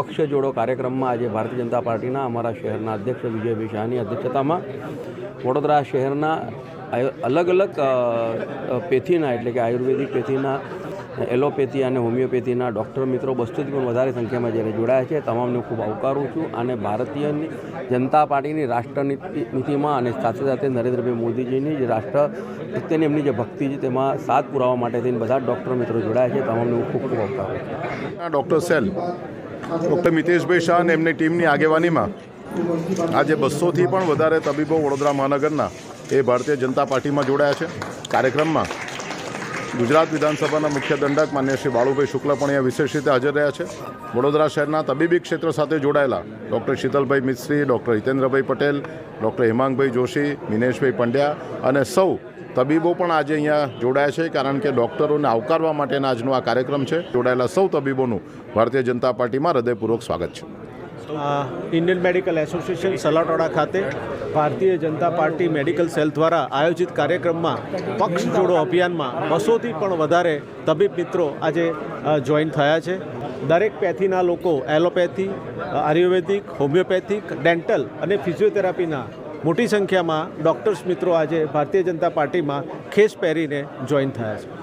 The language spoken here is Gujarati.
પક્ષ જોડો કાર્યક્રમમાં આજે ભારતીય જનતા પાર્ટીના અમારા શહેરના અધ્યક્ષ વિજયભાઈ શાહની અધ્યક્ષતામાં વડોદરા શહેરના અલગ અલગ પેથીના એટલે કે આયુર્વેદિક પેથીના, એલોપેથી અને હોમિયોપેથીના ડૉક્ટર મિત્રો બસોથી પણ વધારે સંખ્યામાં જ્યારે જોડાયા છે. તમામને ખૂબ આવકારું છું અને ભારતીય જનતા પાર્ટીની રાષ્ટ્રનીતિમાં અને સાથે સાથે નરેન્દ્રભાઈ મોદીજીની જે રાષ્ટ્ર પ્રત્યેની એમની જે ભક્તિ છે તેમાં સાથ પુરાવા માટે થઈને બધા ડૉક્ટર મિત્રો જોડાયા છે. તમામને હું ખૂબ ખૂબ આવકારું છું. ડૉક્ટર સેલ ડૉક્ટર મિતેશભાઈ શાહ અને એમની ટીમની આગેવાનીમાં આજે બસોથી પણ વધારે તબીબો વડોદરા મહાનગરના એ ભારતીય જનતા પાર્ટીમાં જોડાયા છે. કાર્યક્રમમાં ગુજરાત વિધાનસભાના મુખ્ય દંડક માન્ય શ્રી બાળુભાઈ શુક્લ પણ અહીંયા વિશેષ રીતે હાજર રહ્યા છે. વડોદરા શહેરના તબીબી ક્ષેત્ર સાથે જોડાયેલા ડૉક્ટર શીતલભાઈ મિસ્ત્રી, ડૉક્ટર હિતેન્દ્રભાઈ પટેલ, ડૉક્ટર હેમાંગભાઈ જોશી, મિનેશભાઈ પંડ્યા અને સૌ તબીબો પણ આજે અહીંયા જોડાયા છે, કારણ કે ડૉક્ટરોને આવકારવા માટેના આજનો આ કાર્યક્રમ છે. જોડાયેલા સૌ તબીબોનું ભારતીય જનતા પાર્ટીમાં હૃદયપૂર્વક સ્વાગત છે. ઇન્ડિયન મેડિકલ એસોસિએશન સલાટોડા ખાતે Bharatiya Janata party medical cell દ્વારા આયોજિત કાર્યક્રમમાં પક્ષ જોડો અભિયાનમાં બસોથી પણ વધારે તબીબ મિત્રો આજે જોઈન થયા છે. દરેક પેથીના લોકો એલોપેથી આયુર્વેદિક, હોમિયોપેથિક, ડેન્ટલ અને ફિઝિયોથેરાપીના મોટી સંખ્યામાં ડૉક્ટર્સ મિત્રો આજે ભારતીય જનતા પાર્ટીમાં ખેસ પહેરીને જોઈન થયા છે.